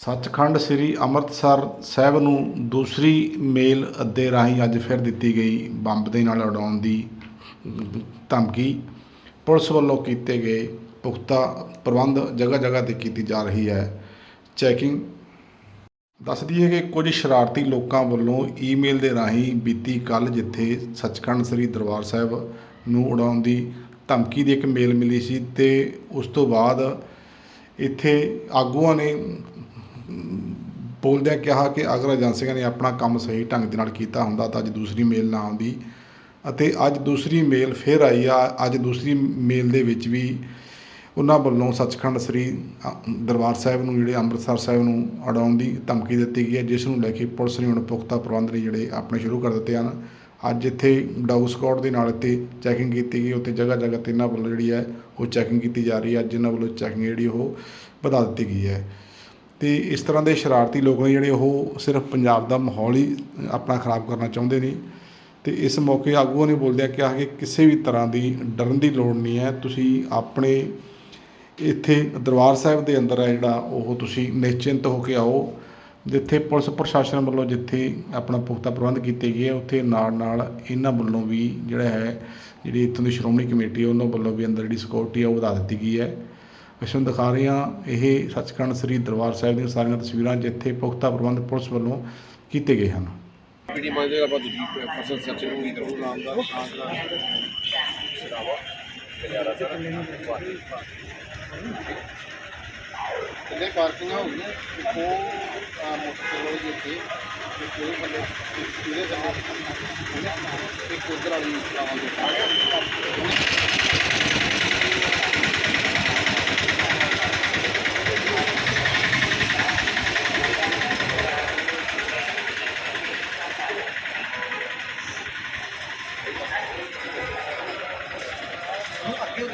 ਸੱਚਖੰਡ ਸ੍ਰੀ ਅੰਮ੍ਰਿਤਸਰ ਸਾਹਿਬ ਨੂੰ ਦੂਸਰੀ ਮੇਲ ਅੱਦੇ ਰਾਹੀਂ ਅੱਜ ਫਿਰ ਦਿੱਤੀ ਗਈ ਬੰਬ ਦੇ ਨਾਲ ਉਡਾਉਣ ਦੀ ਧਮਕੀ। ਪੁਲਿਸ ਵੱਲੋਂ ਕੀਤੇ ਗਏ ਪੁਖਤਾ ਪ੍ਰਬੰਧ ਜਗ੍ਹਾ ਜਗ੍ਹਾ ਤੇ ਕੀਤੀ ਜਾ ਰਹੀ ਹੈ। ਚੈਕਿੰਗ ਦੱਸ ਦਈਏ ਕਿ ਕੁਝ ਸ਼ਰਾਰਤੀ ਲੋਕਾਂ ਵੱਲੋਂ ਈਮੇਲ ਦੇ ਰਾਹੀਂ ਬੀਤੀ ਕੱਲ ਜਿੱਥੇ ਸੱਚਖੰਡ ਸ੍ਰੀ ਦਰਬਾਰ ਸਾਹਿਬ ਨੂੰ ਉਡਾਉਣ ਦੀ ਧਮਕੀ ਦੀ ਇੱਕ ਮੇਲ ਮਿਲੀ ਸੀ ਤੇ ਉਸ ਤੋਂ ਬਾਅਦ ਇੱਥੇ ਆਗੂਆਂ ਨੇ ਬੋਲਦਿਆਂ ਕਿਹਾ ਕਿ ਅਗਰ ਏਜੰਸੀਆਂ ਨੇ ਆਪਣਾ ਕੰਮ ਸਹੀ ਢੰਗ ਦੇ ਨਾਲ ਕੀਤਾ ਹੁੰਦਾ ਤਾਂ ਅੱਜ ਦੂਸਰੀ ਮੇਲ ਨਾ ਆਉਂਦੀ ਅਤੇ ਅੱਜ ਦੂਸਰੀ ਮੇਲ ਫਿਰ ਆਈ ਆ, ਅੱਜ ਦੂਸਰੀ ਮੇਲ ਦੇ ਵਿੱਚ ਵੀ ਉਹਨਾਂ ਵੱਲੋਂ ਸੱਚਖੰਡ ਸ੍ਰੀ ਦਰਬਾਰ ਸਾਹਿਬ ਨੂੰ ਜਿਹੜੇ ਅੰਮ੍ਰਿਤਸਰ ਸਾਹਿਬ ਨੂੰ ਉਡਾਉਣ ਦੀ ਧਮਕੀ ਦਿੱਤੀ ਗਈ ਹੈ, ਜਿਸ ਨੂੰ ਲੈ ਕੇ ਪੁਲਿਸ ਨੇ ਹੁਣ ਪੁਖਤਾ ਪ੍ਰਬੰਧ ਨੇ ਜਿਹੜੇ ਆਪਣੇ ਸ਼ੁਰੂ ਕਰ ਦਿੱਤੇ ਹਨ। ਅੱਜ ਇੱਥੇ ਡਾਊ ਸਕਾਡ ਦੇ ਨਾਲ ਇੱਥੇ ਚੈਕਿੰਗ ਕੀਤੀ ਗਈ, ਉੱਥੇ ਜਗ੍ਹਾ ਜਗ੍ਹਾ ਤੇ ਇਹਨਾਂ ਵੱਲੋਂ ਜਿਹੜੀ ਹੈ ਉਹ ਚੈਕਿੰਗ ਕੀਤੀ ਜਾ ਰਹੀ ਹੈ, ਅੱਜ ਇਹਨਾਂ ਵੱਲੋਂ ਚੈਕਿੰਗ ਜਿਹੜੀ ਉਹ ਵਧਾ ਦਿੱਤੀ ਗਈ ਹੈ। ਤੇ ਇਸ ਤਰ੍ਹਾਂ ਦੇ ਸ਼ਰਾਰਤੀ ਲੋਕ ਨੇ ਜਿਹੜੇ ਉਹ ਸਿਰਫ ਪੰਜਾਬ ਦਾ ਮਾਹੌਲ ਹੀ ਆਪਣਾ ਖਰਾਬ ਕਰਨਾ ਚਾਹੁੰਦੇ ਨੇ। ਤੇ ਇਸ ਮੌਕੇ ਆਗੂਆਂ ਨੇ ਬੋਲਦਿਆਂ ਕਿਹਾ ਕਿ ਕਿਸੇ ਵੀ ਤਰ੍ਹਾਂ ਦੀ ਡਰਨ ਦੀ ਲੋੜ ਨਹੀਂ ਹੈ। ਤੁਸੀਂ ਆਪਣੇ ਇੱਥੇ ਦਰਬਾਰ ਸਾਹਿਬ ਦੇ ਅੰਦਰ ਹੈ ਜਿਹੜਾ, ਉਹ ਤੁਸੀਂ ਨਿਸ਼ਚਿੰਤ ਹੋ ਕੇ ਆਓ। ਜਿੱਥੇ ਪੁਲਿਸ ਪ੍ਰਸ਼ਾਸਨ ਵੱਲੋਂ ਜਿੱਥੇ ਆਪਣਾ ਪੁਖਤਾ ਪ੍ਰਬੰਧ ਕੀਤੇ ਗਏ ਆ, ਉੱਥੇ ਨਾਲ ਨਾਲ ਇਹਨਾਂ ਵੱਲੋਂ ਵੀ ਜਿਹੜਾ ਹੈ, ਜਿਹੜੀ ਇੱਥੋਂ ਦੀ ਸ਼੍ਰੋਮਣੀ ਕਮੇਟੀ ਹੈ ਉਹਨਾਂ ਵੱਲੋਂ ਵੀ ਅੰਦਰ ਜਿਹੜੀ ਸਿਕਿਉਰਿਟੀ ਆ, ਉਹ ਵਧਾ ਦਿੱਤੀ ਗਈ ਹੈ। ਅਸੀਂ ਦਿਖਾ ਰਹੇ ਹਾਂ। ਇਹ ਸੱਚਖੰਡ ਸ੍ਰੀ ਦਰਬਾਰ ਸਾਹਿਬ ਦੀਆਂ ਸਾਰੀਆਂ ਤਸਵੀਰਾਂ ਜਿੱਥੇ ਪੁਖਤਾ ਪ੍ਰਬੰਧ ਪੁਲਿਸ ਵੱਲੋਂ ਕੀਤੇ ਗਏ ਹਨ। ਪੀਡੀ ਮੰਨਦੇ ਆਪਾਂ ਦੂਜੀ ਫਸਲ ਸੱਚੇ ਨੂੰ ਵੀ ਕਰੋ, ਨਾਮ ਦਾ ਨਾਮ ਦਾ ਸਿਰਾਵਾ, ਗੁਜ਼ਾਰਾ ਸਰ। ਕਿੰਨੇ ਪਾਰਕਿੰਗਾਂ ਹੋ ਗਈਆਂ? ਇੱਕੋ ਮੋਟਰਸਾਈਕਲ ਦੇ ਉੱਤੇ ਤੇ ਕੋਈ ਬੰਦੇ ਇਹਦੇ ਬੰਦੇ ਇੱਕ ਉਧਰ ਵਾਲੀ ਆਵਾਂਗੇ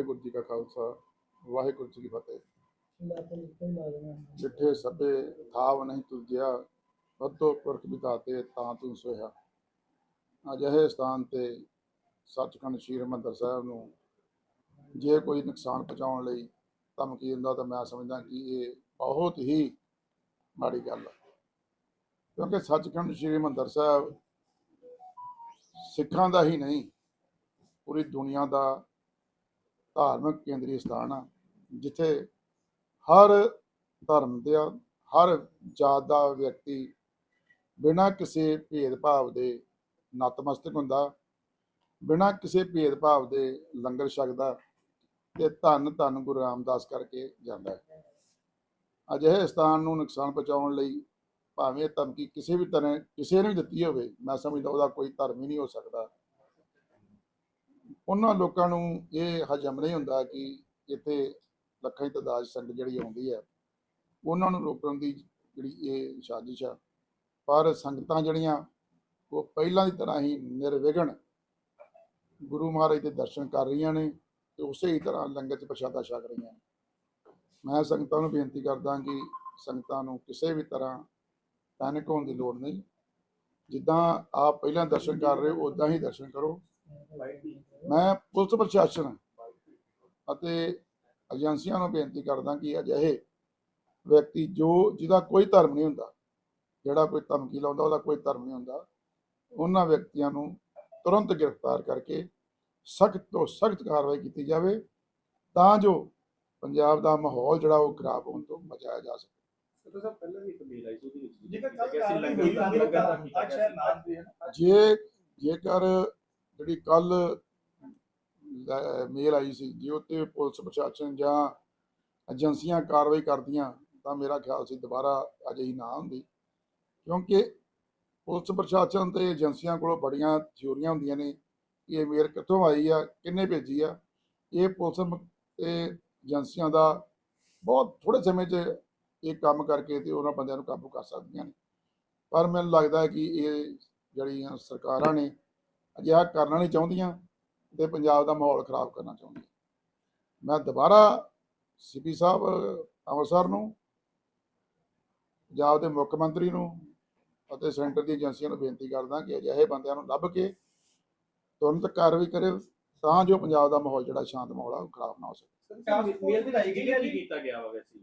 ਵਾਹਿਗੁਰੂ ਜੀ ਕਾ ਖਾਲਸਾ ਵਾਹਿਗੁਰੂ ਜੀ ਕੀ ਫਤਿਹ। ਜਿੱਠੇ ਸਭੇ ਥਾਵ ਨਹੀਂ ਤੁਜਿਆ ਵੱਧੋ ਪੁਰਖ ਵਿਧਾਤੇ ਤਾਂ ਤੂੰ ਸੋਇਆ ਅਜਿਹੇ ਸਥਾਨ ਤੇ ਸੱਚਖੰਡ ਸ੍ਰੀ ਹਰਿਮੰਦਰ ਸਾਹਿਬ ਨੂੰ ਜੇ ਕੋਈ ਨੁਕਸਾਨ ਪਹੁੰਚਾਉਣ ਲਈ ਧਮਕੀ ਦਿੰਦਾ ਤਾਂ ਮੈਂ ਸਮਝਦਾ ਕਿ ਇਹ ਬਹੁਤ ਹੀ ਮਾੜੀ ਗੱਲ ਹੈ ਕਿਉਂਕਿ ਸੱਚਖੰਡ ਸ੍ਰੀ ਹਰਿਮੰਦਰ ਸਾਹਿਬ ਸਿੱਖਾਂ ਦਾ ਹੀ ਨਹੀਂ ਪੂਰੀ ਦੁਨੀਆ ਦਾ ਧਾਰਮਿਕ ਕੇਂਦਰੀ ਸਥਾਨ ਆ, ਜਿੱਥੇ ਹਰ ਧਰਮ ਦੇ ਹਰ ਜਾਤ ਦਾ ਵਿਅਕਤੀ ਬਿਨਾਂ ਕਿਸੇ ਭੇਦਭਾਵ ਦੇ ਨਤਮਸਤਕ ਹੁੰਦਾ, ਬਿਨਾਂ ਕਿਸੇ ਭੇਦਭਾਵ ਦੇ ਲੰਗਰ ਛਕਦਾ ਤੇ ਧੰਨ ਧੰਨ ਗੁਰੂ ਰਾਮਦਾਸ ਕਰਕੇ ਜਾਂਦਾ ਹੈ। ਅਜਿਹੇ ਸਥਾਨ ਨੂੰ ਨੁਕਸਾਨ ਪਹੁੰਚਾਉਣ ਲਈ ਭਾਵੇਂ ਇਹ ਧਮਕੀ ਕਿਸੇ ਵੀ ਤਰ੍ਹਾਂ ਕਿਸੇ ਨੂੰ ਵੀ ਦਿੱਤੀ ਹੋਵੇ, ਮੈਂ ਸਮਝਦਾ ਉਹਦਾ ਕੋਈ ਧਰਮ ਹੀ ਨਹੀਂ ਹੋ ਸਕਦਾ। ਉਹਨਾਂ ਲੋਕਾਂ ਨੂੰ ਇਹ ਹਜਮ ਨਹੀਂ ਹੁੰਦਾ ਕਿ ਇੱਥੇ ਲੱਖਾਂ ਦੀ ਤਾਦਾਦ ਸੰਗਤ ਜਿਹੜੀ ਆਉਂਦੀ ਹੈ, ਉਹਨਾਂ ਨੂੰ ਰੋਕਣ ਦੀ ਜਿਹੜੀ ਇਹ ਸਾਜ਼ਿਸ਼ ਆ। ਪਰ ਸੰਗਤਾਂ ਜਿਹੜੀਆਂ, ਉਹ ਪਹਿਲਾਂ ਦੀ ਤਰ੍ਹਾਂ ਹੀ ਨਿਰਵਿਘਨ ਗੁਰੂ ਮਹਾਰਾਜ ਦੇ ਦਰਸ਼ਨ ਕਰ ਰਹੀਆਂ ਨੇ ਤੇ ਉਸੇ ਹੀ ਤਰ੍ਹਾਂ ਲੰਗਰ 'ਚ ਪ੍ਰਸ਼ਾਦਾ ਛਕ ਰਹੀਆਂ ਮੈਂ ਸੰਗਤਾਂ ਨੂੰ ਬੇਨਤੀ ਕਰਦਾ ਕਿ ਸੰਗਤਾਂ ਨੂੰ ਕਿਸੇ ਵੀ ਤਰ੍ਹਾਂ ਪੈਨਿਕ ਹੋਣ ਦੀ ਲੋੜ ਨਹੀਂ। ਜਿੱਦਾਂ ਆਪ ਪਹਿਲਾਂ ਦਰਸ਼ਨ ਕਰ ਰਹੇ ਹੋ ਉਦਾਂ ਹੀ ਦਰਸ਼ਨ ਕਰੋ। ਮੈਂ ਪੁਲਿਸ ਪ੍ਰਸ਼ਾਸਨ ਅਤੇ ਏਜੰਸੀਆਂ ਨੂੰ ਬੇਨਤੀ ਕਰਦਾ ਕਿ ਅਜਿਹੇ ਵਿਅਕਤੀ ਜੋ ਜਿਹਦਾ ਕੋਈ ਧਰਮ ਨਹੀਂ ਹੁੰਦਾ ਜਿਹੜਾ ਕੋਈ ਧਮਕੀ ਲਾਉਂਦਾ ਉਹਦਾ ਕੋਈ ਧਰਮ ਨਹੀਂ ਹੁੰਦਾ ਉਹਨਾਂ ਵਿਅਕਤੀਆਂ ਨੂੰ ਤੁਰੰਤ ਗ੍ਰਿਫਤਾਰ ਕਰਕੇ ਸਖਤ ਤੋਂ ਸਖਤ ਕਾਰਵਾਈ ਕੀਤੀ ਜਾਵੇ ਤਾਂ ਜੋ ਪੰਜਾਬ ਦਾ ਮਾਹੌਲ ਜਿਹੜਾ ਉਹ ਖਰਾਬ ਹੋਣ ਤੋਂ ਬਚਾਇਆ ਜਾ ਸਕੇ। ਜੇ ਜੇਕਰ ਜਿਹੜੀ ਕੱਲ ਮੇਲ ਆਈ ਸੀ। ਜੇ ਉੱਤੇ ਪੁਲਿਸ ਪ੍ਰਸ਼ਾਸਨ ਜਾਂ ਏਜੰਸੀਆਂ ਕਾਰਵਾਈ ਕਰਦੀਆਂ, ਤਾਂ ਮੇਰਾ ਖਿਆਲ ਸੀ ਦੁਬਾਰਾ ਅਜਿਹੀ ਨਾ ਹੁੰਦੀ। ਕਿਉਂਕਿ ਪੁਲਿਸ ਪ੍ਰਸ਼ਾਸਨ ਤੇ ਏਜੰਸੀਆਂ ਕੋਲੋਂ ਬੜੀਆਂ ਥਿਊਰੀਆਂ ਹੁੰਦੀਆਂ ਨੇ, ਕਿ ਇਹ ਮੇਲ ਕਿੱਥੋਂ ਆਈ ਆ, ਕਿੰਨੇ ਭੇਜੀ ਆ। ਇਹ ਪੁਲਿਸ ਮ- ਤੇ ਏਜੰਸੀਆਂ ਦਾ ਬਹੁਤ ਥੋੜੇ ਸਮੇਂ 'ਚ ਇਹ ਕੰਮ ਕਰਕੇ ਤੇ ਉਹਨਾਂ ਬੰਦਿਆਂ ਨੂੰ ਕਾਬੂ ਕਰ ਸਕਦੀਆਂ ਨੇ। ਪਰ ਮੈਨੂੰ ਲੱਗਦਾ ਕਿ ਇਹ ਜਿਹੜੀਆਂ ਸਰਕਾਰਾਂ ਨੇ ਅਜਿਹਾ ਕਰਨਾ ਨਹੀਂ ਚਾਹੁੰਦੀਆਂ ਤੇ ਪੰਜਾਬ ਦਾ ਮਾਹੌਲ ਖਰਾਬ ਕਰਨਾ ਚਾਹੁੰਦੀਆਂ ਮੈਂ ਦੁਬਾਰਾ ਸੀਪੀ ਸਾਹਿਬ ਅੰਮ੍ਰਿਤਸਰ ਨੂੰ ਪੰਜਾਬ ਦੇ ਮੁੱਖ ਮੰਤਰੀ ਨੂੰ ਅਤੇ ਸੈਂਟਰ ਦੀ ਏਜੰਸੀਆਂ ਨੂੰ ਬੇਨਤੀ ਕਰਦਾ ਕਿ ਅਜਿਹੇ ਬੰਦਿਆਂ ਨੂੰ ਲੱਭ ਕੇ ਤੁਰੰਤ ਕਾਰਵਾਈ ਕਰੇ ਤਾਂ ਜੋ ਪੰਜਾਬ ਦਾ ਮਾਹੌਲ ਜਿਹੜਾ ਸ਼ਾਂਤ ਮਾਹੌਲ ਆ ਉਹ ਖਰਾਬ ਨਾ ਹੋ ਸਕੇ। ਮੇਲ ਦੀ ਰਾਈ ਕੀ ਕੀ ਕੀਤਾ ਗਿਆ ਵਾ ਵੈਸੇ?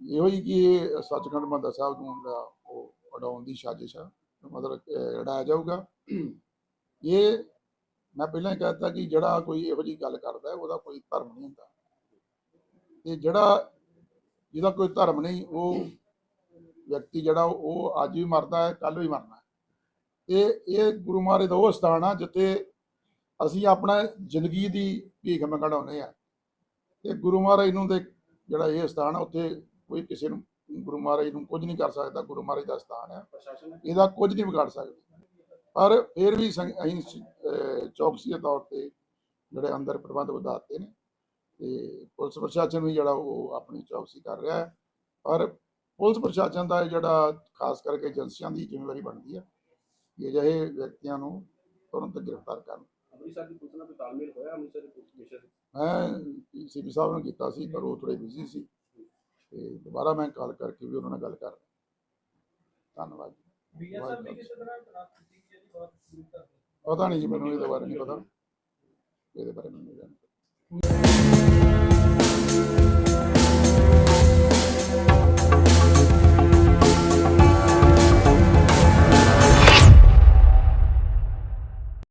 ਇਹੋ ਹੀ ਕਿ ਸੱਚਖੰਡ ਮੰਦਰ ਸਾਹਿਬ ਨੂੰ ਉਹ ਉਡਾਉਣ ਦੀ ਸਾਜ਼ਿਸ਼ ਆ ਮਤਲਬ ਅਹ, ਉਡਾਇਆ ਜਾਊਗਾ। ਇਹ ਮੈਂ ਪਹਿਲਾਂ ਹੀ ਕਹਿ ਦਿੱਤਾ ਕਿ ਜਿਹੜਾ ਕੋਈ ਇਹੋ ਜਿਹੀ ਗੱਲ ਕਰਦਾ ਹੈ, ਉਹਦਾ ਕੋਈ ਧਰਮ ਨਹੀਂ ਹੁੰਦਾ। ਤੇ ਜਿਹੜਾ ਜਿਹਦਾ ਕੋਈ ਧਰਮ ਨਹੀਂ ਉਹ ਵਿਅਕਤੀ ਜਿਹੜਾ ਉਹ ਅੱਜ ਵੀ ਮਰਦਾ ਹੈ ਕੱਲ ਵੀ ਮਰਨਾ ਹੈ। ਤੇ ਇਹ ਗੁਰੂ ਮਹਾਰਾਜ ਦਾ ਉਹ ਸਥਾਨ ਆ ਜਿੱਥੇ ਅਸੀਂ ਆਪਣਾ ਜ਼ਿੰਦਗੀ ਦੀ ਭੀਖ ਮੰਗਾਉਂਦੇ ਆ ਤੇ ਗੁਰੂ ਮਹਾਰਾਜ ਨੂੰ ਤੇ ਜਿਹੜਾ ਇਹ ਸਥਾਨ ਆ ਉੱਥੇ ਕੋਈ ਕਿਸੇ ਨੂੰ ਗੁਰੂ ਮਹਾਰਾਜ ਨੂੰ ਕੁਝ ਨਹੀਂ ਕਰ ਸਕਦਾ ਗੁਰੂ ਮਹਾਰਾਜ ਦਾ ਸਥਾਨ ਆ। ਨੇ ਇਹਦਾ ਕੁਝ ਨਹੀਂ ਵਿਗਾੜ ਸਕਦਾ। ਪਰ ਫਿਰ ਵੀ ਅਸੀਂ ਅਹ, ਚੌਕਸੀ ਦੇ ਤੌਰ ਤੇ ਜਿਹੜੇ ਅੰਦਰ ਪ੍ਰਬੰਧ ਵਧਾਤੇ ਨੇ ਤੇ ਪੁਲਿਸ ਪ੍ਰਸ਼ਾਸਨ ਵੀ ਜਿਹੜਾ ਉਹ ਆਪਣੀ ਚੌਕਸੀ ਕਰ ਰਿਹਾ ਹੈ। ਪਰ ਪੁਲਿਸ ਪ੍ਰਸ਼ਾਸਨ ਦਾ ਇਹ ਜਿਹੜਾ ਖਾਸ ਕਰਕੇ ਏਜੰਸੀਆਂ ਦੀ ਜ਼ਿੰਮੇਵਾਰੀ ਬਣਦੀ ਹੈ ਕਿ ਅਜਿਹੇ ਵਿਅਕਤੀਆਂ ਨੂੰ ਤੁਰੰਤ ਗ੍ਰਿਫਤਾਰ ਕਰਨ। ਅੰਮ੍ਰਿਤਸਰ ਦੀ ਪੁਲਿਸ ਨਾਲ ਤਾਲਮੇਲ ਹੋਇਆ? ਅੰਮ੍ਰਿਤਸਰ ਦੀ ਪੁਲਿਸ ਕਮਿਸ਼ਨ ਮੈਂ ਸੀਪੀ ਸਾਹਿਬ ਨੂੰ ਕੀਤਾ ਸੀ ਪਰ ਉਹ ਥੋੜੇ ਬਿਜ਼ੀ ਸੀ। ਤੇ ਦੁਬਾਰਾ ਮੈਂ ਕਾਲ ਕਰਕੇ ਵੀ ਉਹਨਾਂ ਨਾਲ ਗੱਲ ਕਰ ਧੰਨਵਾਦ ਬੀਐਸਐਫ ਵੀ ਕਿਸੇ ਤਰ੍ਹਾਂ ਪਤਾ ਨਹੀਂ ਜੀ ਮੈਨੂੰ ਇਹਦੇ ਬਾਰੇ ਨਹੀਂ ਪਤਾ। ਇਹਦੇ ਬਾਰੇ ਮੈਨੂੰ ਨਹੀਂ ਜਾਣਕਾਰੀ।